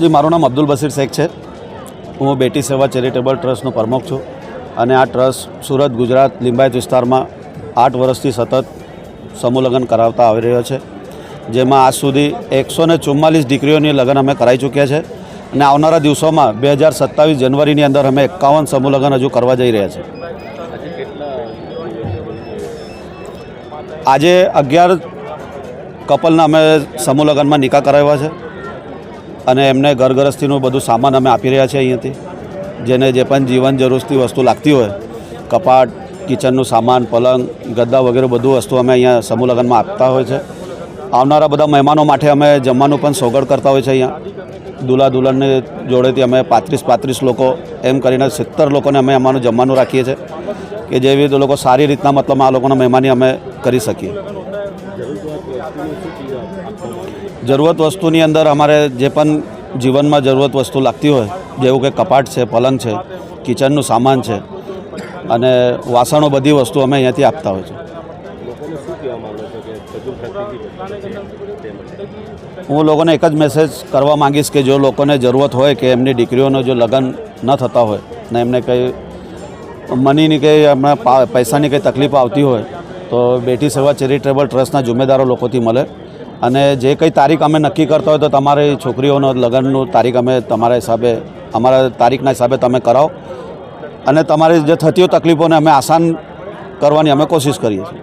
જી, મારું નામ અબ્દુલ બસીર શેખ છે. હું બેટી સેવા ચેરિટેબલ ટ્રસ્ટનો પ્રમુખ છું અને આ ટ્રસ્ટ સુરત, ગુજરાત, લિંબાયત વિસ્તારમાં આઠ વર્ષથી સતત સમૂહલગ્ન કરાવતા આવી રહ્યો છે. જેમાં આજ સુધી એકસો ને ચુમ્માલીસ દીકરીઓની લગ્ન અમે કરાવી ચૂક્યા છે અને આવનારા દિવસોમાં બે હજાર સત્તાવીસ જનવરીની અંદર અમે એકાવન સમૂહલગ્ન હજુ કરવા જઈ રહ્યા છીએ. આજે અગિયાર કપલના અમે સમૂહ લગ્નમાં નિકાહ કરાવ્યા છે. અને એમને ઘરગરસ્તીનું બધું સામાન અમે આપી રહ્યા છીએ અહીંયાથી. જેને જે પણ જીવન જરૂરથી વસ્તુ લાગતી હોય, કપાટ, કિચનનું સામાન, પલંગ, ગદ્દા વગેરે બધું વસ્તુ અમે અહીંયા સમૂહ લગ્નમાં આપતા હોય છે. આવનારા બધા મહેમાનો માટે અમે જમવાનું પણ સોગડ કરતા હોય છે અહીંયા. દુલા દુલ્હનને જોડેથી અમે પાંત્રીસ પાંત્રીસ લોકો, એમ કરીને સિત્તેર લોકોને અમે અમારું જમવાનું રાખીએ છીએ કે જેવી રીતે લોકો સારી રીતના મતલબ આ લોકોના મહેમાની અમે કરી શકીએ. જરૂરત વસ્તુની અંદર અમારે જે પણ જીવનમાં જરૂરત વસ્તુ લાગતી હોય, જેવું કે કપાટ છે, પલંગ છે, કિચનનું સામાન છે, અને વાસણો બધી વસ્તુ અમે અહીંયાથી આપતા હોય છે. હું લોકોને એક જ મેસેજ કરવા માંગીશ કે જો લોકોને જરૂરત હોય કે એમની દીકરીઓનો જો લગ્ન ન થતા હોય, ને એમને કંઈ મનીની કંઈ એમના પૈસાની કંઈ તકલીફ આવતી હોય તો બેટી સેવા ચેરિટેબલ ટ્રસ્ટના જુમેદારો લોકોથી મળે. અને જે કંઈ તારીખ અમે નક્કી કરતા હોય તો તમારી છોકરીઓનો લગ્નનું તારીખ અમે તમારા હિસાબે, અમારા તારીખના હિસાબે તમે કરાવો. અને તમારી જે થતી હોય તકલીફોને અમે આસાન કરવાની અમે કોશિશ કરીએ છીએ.